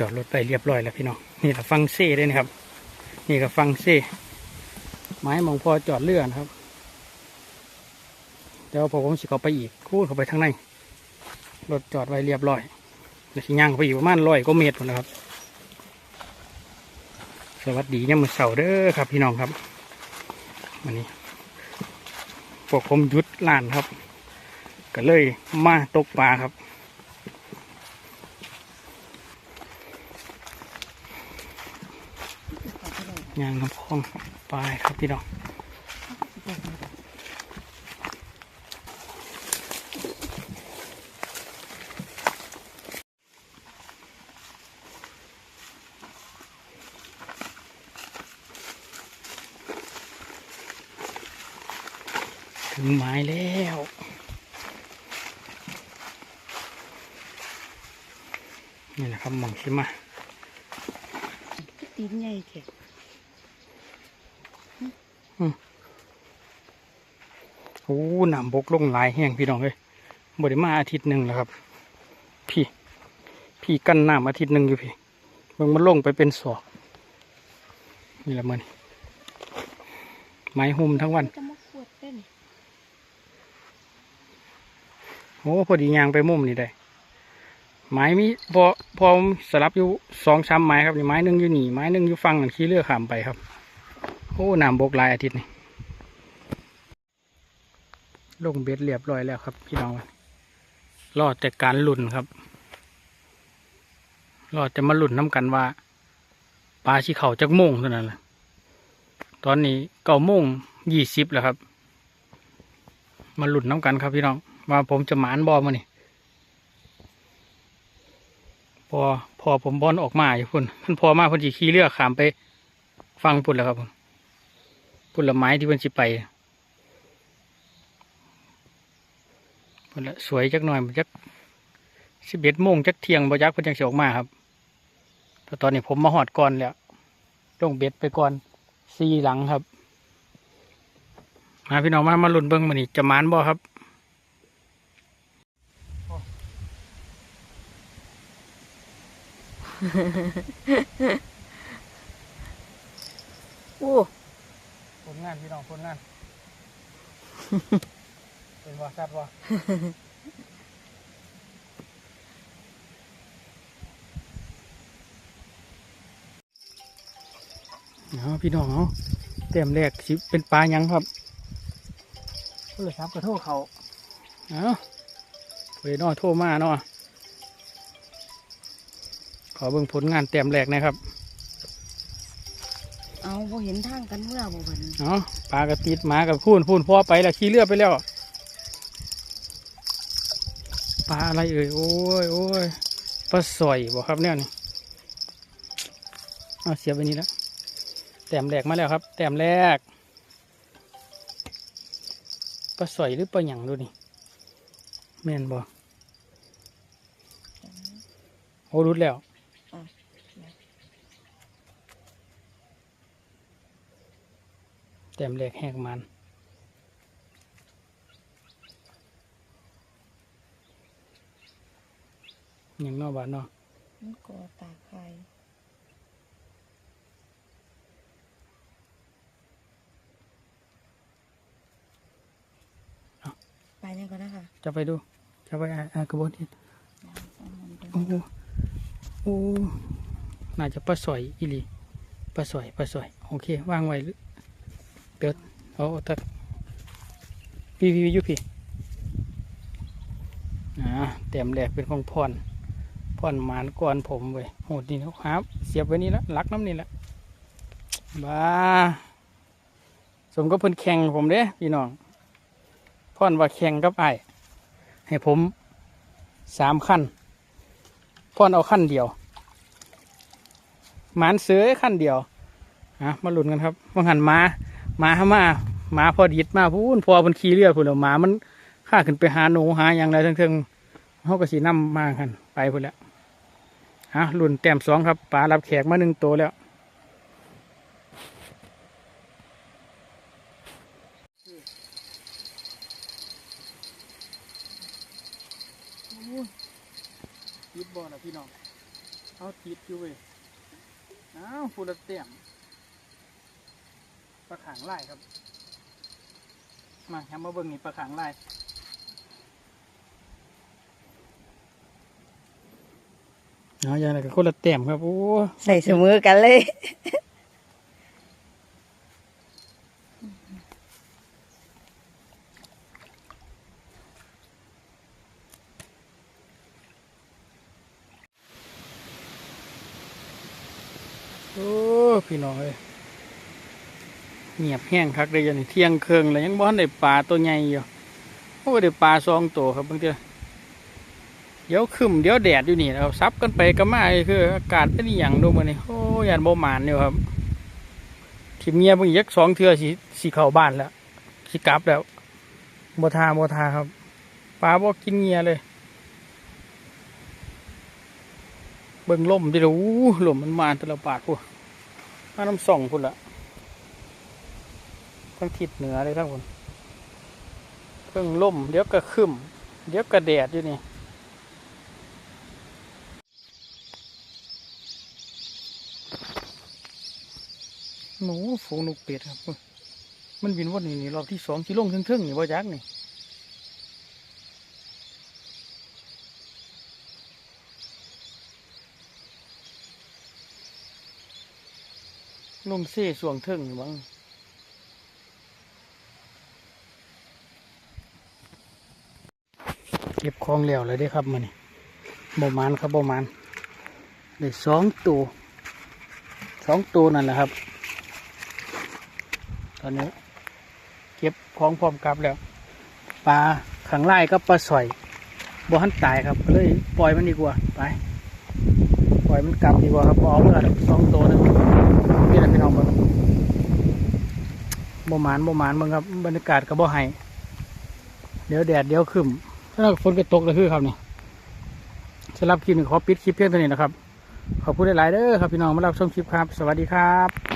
จอดรถไปเรียบร้อยแล้วพี่น้องนี่ละฟังเซ่เลยนะครับ นี่ก็ฟังเซ่ไม้มองพอจอดเรือนะครับเดี๋ยวพอผมสิเขาไปอีกคูดเข้าไปทางในรถจอดไว้เรียบร้อยแล้วสิย่างเข้าไปอีกประมาณร้อยก็เมตรหมดแล้วครับ สวัสดีเนี่ยมือเสาร์เด้อครับ พี่น้องครับวันนี้พวกผมยุดล้านครับ ก็เลยมาตกปลาครับ ยางน้ำพองปลายครับพี่น้องถึงไม้แล้วนี่นะครับมองชิมาตีนใหญ่แค่ โอ้หนำบกลงหลายแห้งพี่น้องเลยบไดมาอาทิตย์หนึ่งแล้วครับ พี่ พี่กั้นน้ำอาทิตย์หนึ่งอยู่พี่เบิ่งมันลงไปเป็นศอกนี่ละมันไม้หุ่มทั้งวันจะมาขวดเต้นโอ้พอดียางไปมุมนี่ได้ไม้มีพอพอสลับอยู่สองสามไม้ครับนี่ไม้หนึ่งอยู่หนีไม้หนึ่งอยู่ฟังนั่นขี้เลือขามไปครับโอ้น้ำบกหลายอาทิตย์นี่ลงเบ็ดเรียบร้อยแล้วครับ พี่น้องรอดแต่การลุ่นครับรอดแต่มาลุ่นน้ำกันว่าปลาชีเขาจักโมงเท่านั้นแหละตอนนี้เก้าโมงยี่สิบแล้วครับ มาหลุ่นน้ำกันครับพี่น้องว่าผมจะหมานบอมานี่พอพอผมบอลออกมาอยู่พุ่นมันพอมาพุ่นจีขี่เรือขามไปฟังพุ่นแล้วครับพุ่น พุ่นลไม้ที่เพุ่นสิไปพุ่นละสวยจักหน่อยมันจักสิบเอ็ดโมงจักเที่ยงบ่จักเพุ่นจังสิออกมาครับแต่ตอนนี้ผมมาหอดก่อนแล้วลงเบ็ดไปก่อนซีหลังครับมาพี่น้องมามาลุ่นเบิ้งมานี่จะมานบ่ครับโอ้ งานพี่น้องผลงาน เป็นว่าซัดว่าเอาพี่น้องเอาเต็มแรกสิเป็นปลาหยังครับโทรศัพท์กระโทรเขาเอาไปนอโทรมาเนาะขอเบิ่งผลงานเต็มแรกนะครับ เอาบ่เห็นทางกันเมื่อบ่เพิ่นเนาะปลากระติดหมากับพูนพูนพ่อไปแล้วขี่เรือไปแล้วปลาอะไรเอ่ยโอ้ยโอ้ยปลาสอยบอกครับเนี่ยนี่เอาเสียไปนี้แล้วแต้มแรกมาแล้วครับ แต้มแรกปลาสอยหรือปลาหยั่งดูนี่แม่นบ่โอ้รุดแล้ว ต้มแรกแหกมันยังนอกบ้านเนาะมันก่อตาไคร้ไปนี่ก่อนนะคะ จะไปดู จะไปอ่านอ่านกระบวนทิศโอ้โหโอ้น่าจะปลาสอยอีหลีปลาสอยปลาสอย โอเค วางไว้เดี๋ยวเอาตักพี่พี่ยุพี่อ่าแต้มแรกเป็นของพรพรหมานก่อนผมเว้ยโหดนี่นะครับ เสียบไว้นี่ละลักน้ำนี่ละบ้าสมก็เพิ่นแข่งผมเด้พี่น้องพ่อนว่าแข่งกับไอ้ให้ผมสามขั้นพ่อนเอาขั้นเดียวหมานเสือขั้นเดียวอะมาหลุนกันครับว่าหันมามาหามา หมาพอดีดมาพูนพอมันขี่เรือพุ่นแล้วหมามันข้าขึ้นไปหาหนูหาอย่างไรทั้งเทิงๆเขาก็สีน้ำมากันไปพุ่นแล้วฮะลุ่นแต้มสองครับปลารับแขกมาหนึ่งตัวแล้วยิบบอนะพี่น้องเอาติดอยู่เว้ยอ้าวฟูลเตียมปลาขางไล่ครับ มาแฮมมาเบิ่งนี่ปลาขางไล่เอาอย่างไรก็คนละเตียมครับโอ้ใส่เสมอกันเลยโอ้พี่น้องเอ้ย เงียบแห้งคักเลยอย่างนี้เที่ยงเคืองเลยยังบ่ทันได้ปลาตัวใหญ่อยู่โอ้ได้ปลาสองตัวครับบางทีเดี๋ยวขึ้นเดี๋ยวแดดอยู่นี่เราซับกันไปกันมาคือ อากาศเป็นอย่างดูมันนี่โอ้ยานโบมานอยู่ครับทีมเมียเพิ่งยักสองเทือสีสีเข้าบ้านแล้วสีกลับแล้วบ่ทาบ่ทาครับปลาบ่กินเงียเลย เบิ่งล่มดิลูลมมันมาตละบาทพวกมาน้ำส่องพุ่นละ ทั้งทิศเหนือเลยทั้งคนเพิ่งล่มเดี๋ยวก็ขึ้นเดี๋ยวก็แดดอยู่นี่หนูฝูงนกเป็ดครับมันบินวนนี่นี่รอบที่สองที่ลงเครื่งๆนี่ว่าจักนี่ลงเซ่สวงเทิงนี่บ้าง เก็บของแล้วเลยด้ครับมันนี่บ่มานครับบ่มานได้สองตัวสองตัวนั่นแหละครับ ตอนนี้ เก็บของพร้อมกลับแล้วปลาขังไล่ก็ปลาสอยบ่หันตายครับก็เลยปล่อยมันดีกว่าไปปล่อยมันกลับดีกว่าครับบ่เอาเมื่อสองตัวนึงนี่แหละพี่น้องเบิ่งบ่หมานบ่หมานเบิ่งครับบรรยากาศก็บ่ให้เดี๋ยวแดดเดี๋ยวครึ้ แล้วฝนก็ตกเลยคือครับนี่สำหรับคลิปนี้ขอปิดคลิปเพียงเท่านี้นะครับ ขอบคุณหลายๆเด้อครับพี่น้องมารับชมคลิปครับ สวัสดีครับ